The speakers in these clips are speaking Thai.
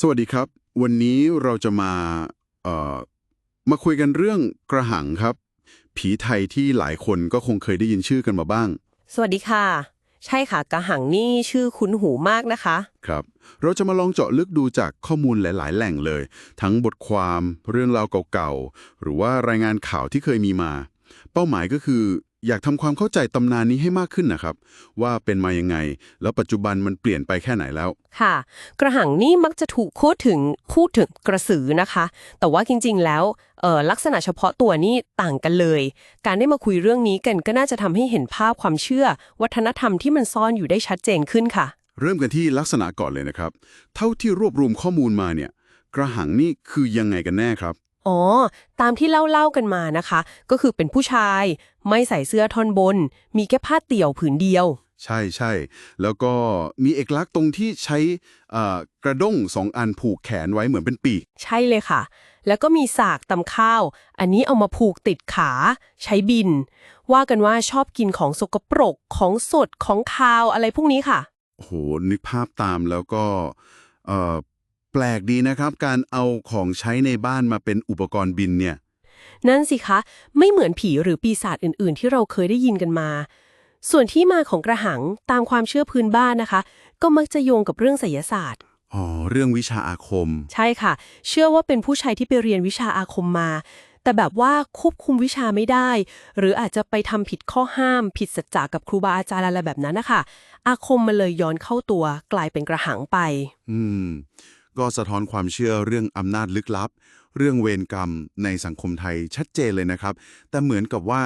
สวัสดีครับ วันนี้เราจะมาเอ่อมาคุยกันเรื่องกระหังครับ ผีไทยที่หลายคนก็คงเคยได้ยินชื่อกันมาบ้าง สวัสดีค่ะ ใช่ค่ะ กระหังนี่ชื่อคุ้นหูมากนะคะ ครับ เราจะมาลองเจาะลึกดูจากข้อมูลหลาย ๆ แหล่งเลย ทั้งบทความเรื่องราวเก่าๆ หรือว่ารายงานข่าวที่เคยมีมา เป้าหมายก็คือ อยากทำความเข้าใจตำนานนี้ให้มากขึ้นนะครับ ว่าเป็นมายังไง แล้วปัจจุบันมันเปลี่ยนไปแค่ไหนแล้ว ค่ะ กระหังนี่มักจะถูกพูดถึงพูดถึงกระสือนะคะ แต่ว่าจริงๆแล้วเอ่อลักษณะเฉพาะตัวนี่ต่างกันเลย การได้มาคุยเรื่องนี้กันก็น่าจะทำให้เห็นภาพความเชื่อ วัฒนธรรมที่มันซ่อนอยู่ได้ชัดเจนขึ้นค่ะ เริ่มกันที่ลักษณะก่อนเลยนะครับ เท่าที่รวบรวมข้อมูลมาเนี่ย กระหังนี่คือยังไงกันแน่ครับ อ๋อ ตามที่เล่าเล่าๆกันมานะคะ ก็คือเป็นผู้ชายไม่ใส่เสื้อท่อนบน มีแค่ผ้าเตี่ยวผืนเดียว ใช่ใช่ แล้วก็มีเอกลักษณ์ตรงที่ใช้เอ่อกระด้งสองอันผูกแขนไว้เหมือนเป็นปีก ใช่เลยค่ะ แล้วก็มีสากตำข้าว อันนี้เอามาผูกติดขา ใช้บิน ว่ากันว่าชอบกินของสกปรกของสดของคาวอะไรพวกนี้ค่ะโอ้โหนึกภาพตามแล้วก็เอ่อ แปลกดีนะครับ การเอาของใช้ในบ้านมาเป็นอุปกรณ์บินเนี่ย นั่นสิคะ ไม่เหมือนผีหรือปีศาจอื่น ๆ ที่เราเคยได้ยินกันมา ส่วนที่มาของกระหังตามความเชื่อพื้นบ้านนะคะ ก็มักจะโยงกับเรื่องไสยศาสตร์ อ๋อ เรื่องวิชาอาคม ใช่ค่ะ เชื่อว่าเป็นผู้ชายที่ไปเรียนวิชาอาคมมา แต่แบบว่าควบคุมวิชาไม่ได้ หรืออาจจะไปทำผิดข้อห้าม ผิดสัจจะกับครูบาอาจารย์อะไรแบบนั้นนะคะอาคมมันเลยย้อนเข้าตัวกลายเป็นกระหังไป อืม ก็สะท้อนความเชื่อเรื่องอำนาจลึกลับ เรื่องเวรกรรมในสังคมไทยชัดเจนเลยนะครับ แต่เหมือนกับว่า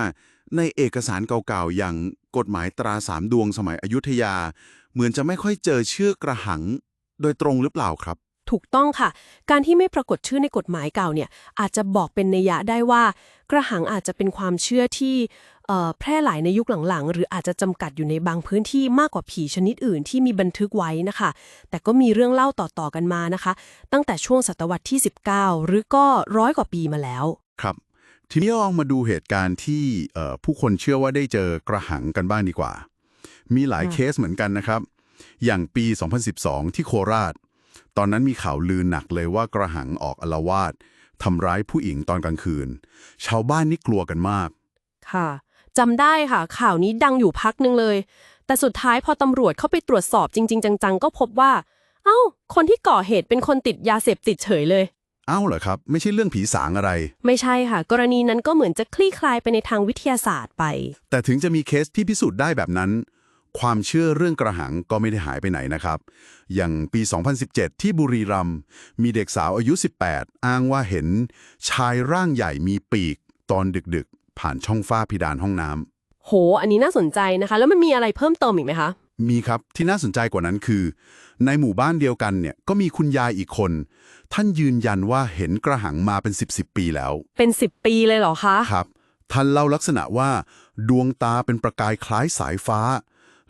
ในเอกสารเก่าๆ อย่างกฎหมายตราสามดวงสมัยอยุธยา เหมือนจะไม่ค่อยเจอชื่อกระหัง โดยตรงหรือเปล่าครับ ถูกต้องค่ะ การที่ไม่ปรากฏชื่อในกฎหมายเก่าเนี่ยอาจจะบอกเป็นนัยยะได้ว่า กระหังอาจจะเป็นความเชื่อที่ แพร่หลายในยุคหลังๆ หรืออาจจะจำกัดอยู่ในบางพื้นที่มากกว่าผีชนิดอื่นที่มีบันทึกไว้นะคะ แต่ก็มีเรื่องเล่าต่อๆกันมานะคะ ตั้งแต่ช่วงศตวรรษที่ 19 หรือก็ร้อยกว่าปีมาแล้ว ครับ ทีนี้ลองมาดูเหตุการณ์ที่เอ่อผู้คนเชื่อว่าได้เจอกระหังกันบ้างดีกว่า มีหลายอืมเคสเหมือนกันนะครับ อย่างปี 2012 ที่โคราช ตอนนั้นมีข่าวลือหนักเลยว่ากระหังออกอลวาดทำร้ายผู้หญิงตอนกลางคืน ชาวบ้านนี่กลัวกันมาก ค่ะ จำได้ค่ะ ข่าวนี้ดังอยู่พักหนึงเลย แต่สุดท้ายพอตำรวจเข้าไปตรวจสอบจริง ๆ จังๆ ก็พบว่า เอ้า คนที่ก่อเหตุเป็นคนติดยาเสพติดเฉยเลย เอ้าเหรอครับ ไม่ใช่เรื่องผีสางอะไร ไม่ใช่ค่ะ กรณีนั้นก็เหมือนจะคลี่คลายไปในทางวิทยาศาสตร์ไป แต่ถึงจะมีเคสที่พิสูจน์ได้แบบนั้น ความเชื่อเรื่องกระหังก็ไม่ได้หายไปไหนนะครับ อย่างปี 2017 ที่บุรีรัมย์มีเด็กสาวอายุ 18 อ้างว่าเห็น ชายร่างใหญ่มีปีกตอนดึกๆ ผ่านช่องฝ้าเพดานห้องน้ำโห อันนี้น่าสนใจนะคะ แล้วมันมีอะไรเพิ่มเติมอีกไหมคะ มีครับที่น่าสนใจกว่านั้นคือ ในหมู่บ้านเดียวกันเนี่ยก็มีคุณยายอีกคน ท่านยืนยันว่าเห็นกระหังมาเป็น 10บสปีแล้ว เป็น 10 ปีเลยเหรอคะ ครับ ท่านเล่าลักษณะว่า ดวงตาเป็นประกายคล้ายสายฟ้า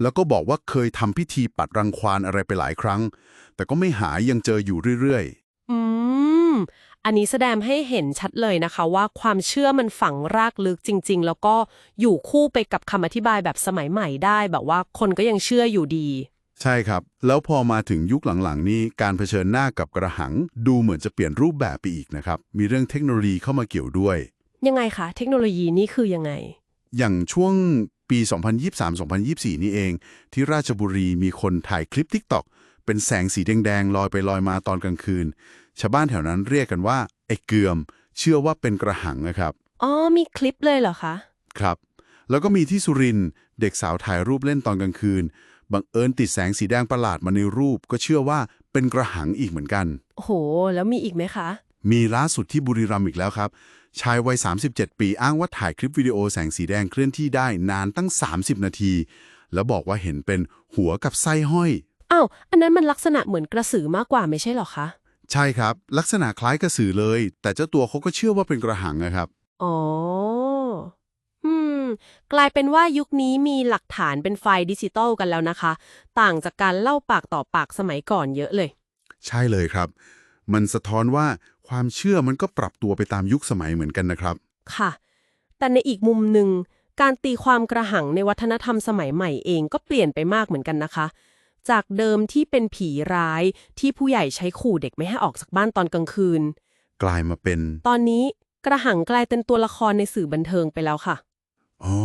แล้วก็บอกว่าเคยทำพิธีปัดรังควานอะไรไปหลายครั้ง แต่ก็ไม่หายยังเจออยู่เรื่อยอืม อันนี้แสดงให้เห็นชัดเลยนะคะว่าความเชื่อมันฝังรากลึกจริง ๆ แล้วก็อยู่คู่ไปกับคำอธิบายแบบสมัยใหม่ได้ แบบว่าคนก็ยังเชื่ออยู่ดีๆใช่ครับ แล้วพอมาถึงยุคหลังๆ นี้การเผชิญหน้ากับกระหัง ดูเหมือนจะเปลี่ยนรูปแบบไปอีกนะครับ มีเรื่องเทคโนโลยีเข้ามาเกี่ยวด้วย ยังไงคะเทคโนโลยีนี่คือยังไง อย่างช่วงปี 2023-2024 นี่เอง ที่ราชบุรีมีคนถ่ายคลิป TikTok เป็นแสงสีแดงๆลอยไปลอยมาตอนกลางคืน ชาวบ้านแถวนั้นเรียกกันว่าไอ้เกือม เชื่อว่าเป็นกระหังนะครับ อ๋อ มีคลิปเลยเหรอคะ ครับ แล้วก็มีที่สุรินทร์เด็กสาวถ่ายรูปเล่นตอนกลางคืน บังเอิญติดแสงสีแดงประหลาดมาในรูป ก็เชื่อว่าเป็นกระหังอีกเหมือนกัน โอ้โห แล้วมีอีกไหมคะ มีล่าสุดที่บุรีรัมย์อีกแล้วครับ ชายวัย 37 ปีอ้างว่าถ่ายคลิปวิดีโอแสงสีแดงเคลื่อนที่ได้นานตั้ง 30 นาที แล้วบอกว่าเห็นเป็นหัวกับไส้ห้อย อ้าว อันนั้นมันลักษณะเหมือนกระสือมากกว่าไม่ใช่เหรอคะ ใช่ครับ ลักษณะคล้ายกระสือเลย แต่เจ้าตัวเขาก็เชื่อว่าเป็นกระหังนะครับ อ๋อ อืม กลายเป็นว่ายุคนี้มีหลักฐานเป็นไฟล์ดิจิตอลกันแล้วนะคะ ต่างจากการเล่าปากต่อปากสมัยก่อนเยอะเลย ใช่เลยครับ มันสะท้อนว่าความเชื่อมันก็ปรับตัวไปตามยุคสมัยเหมือนกันนะครับ ค่ะ แต่ในอีกมุมหนึ่ง การตีความกระหังในวัฒนธรรมสมัยใหม่เองก็เปลี่ยนไปมากเหมือนกันนะคะ จากเดิมที่เป็นผีร้ายที่ผู้ใหญ่ใช้ขู่เด็กไม่ให้ออกจากบ้านตอนกลางคืน กลายมาเป็น ตอนนี้กระหังกลายเป็นตัวละครในสื่อบันเทิงไปแล้วค่ะ อ๋อ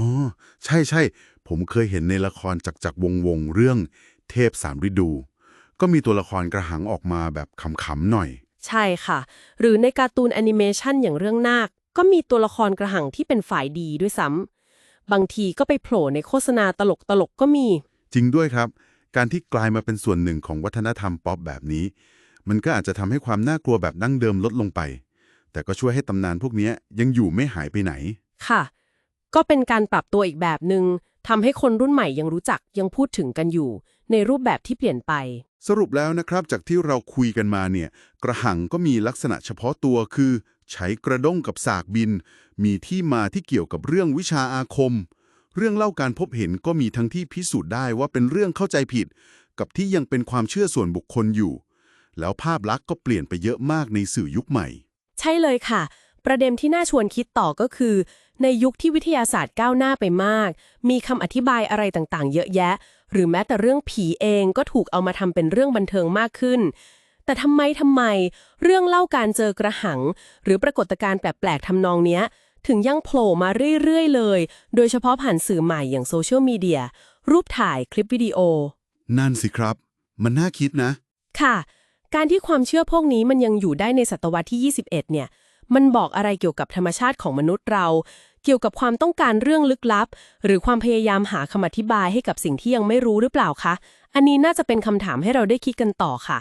ใช่ใช่ ผมเคยเห็นในละครจากจากวงวงๆเรื่องเทพสามฤดู ก็มีตัวละครกระหังออกมาแบบขำๆหน่อย ใช่ค่ะ หรือในการ์ตูนแอนิเมชันอย่างเรื่องนาค ก็มีตัวละครกระหังที่เป็นฝ่ายดีด้วยซ้ำบางทีก็ไปโผล่ในโฆษณาตลกตลกๆก็มี จริงด้วยครับ การที่กลายมาเป็นส่วนหนึ่งของวัฒนธรรมป๊อปแบบนี้ มันก็อาจจะทำให้ความน่ากลัวแบบดั้งเดิมลดลงไป แต่ก็ช่วยให้ตำนานพวกนี้ยังอยู่ไม่หายไปไหน ค่ะ ก็เป็นการปรับตัวอีกแบบหนึง่งทำให้คนรุ่นใหม่ยังรู้จักยังพูดถึงกันอยู่ ในรูปแบบที่เปลี่ยนไป สรุปแล้วนะครับ จากที่เราคุยกันมาเนี่ย กระหังก็มีลักษณะเฉพาะตัวคือ ใช้กระด้งกับสากบิน มีที่มาที่เกี่ยวกับเรื่องวิชาอาคม เรื่องเล่าการพบเห็นก็มีทั้งที่พิสูจน์ได้ว่าเป็นเรื่องเข้าใจผิด กับที่ยังเป็นความเชื่อส่วนบุคคลอยู่ แล้วภาพลักษณ์ก็เปลี่ยนไปเยอะมากในสื่อยุคใหม่ ใช่เลยค่ะ ประเด็นที่น่าชวนคิดต่อก็คือ ในยุคที่วิทยาศาสตร์ก้าวหน้าไปมาก มีคำอธิบายอะไรต่างๆ เยอะแยะ หรือแม้แต่เรื่องผีเองก็ถูกเอามาทำเป็นเรื่องบันเทิงมากขึ้นแต่ทำไมทำไม เรื่องเล่าการเจอกระหัง หรือปรากฏการณ์แปลกๆทำนองเนี้ย ถึงยังโผล่มาเรื่อยๆเลย โดยเฉพาะผ่านสื่อใหม่อย่างโซเชียลมีเดีย รูปถ่ายคลิปวิดีโอ นั่นสิครับ มันน่าคิดนะ ค่ะ การที่ความเชื่อพวกนี้มันยังอยู่ได้ในศตวรรษที่ 21 เนี่ย มันบอกอะไรเกี่ยวกับธรรมชาติของมนุษย์เรา เกี่ยวกับความต้องการเรื่องลึกลับ หรือความพยายามหาคำอธิบายให้กับสิ่งที่ยังไม่รู้หรือเปล่าคะ อันนี้น่าจะเป็นคำถามให้เราได้คิดกันต่อค่ะ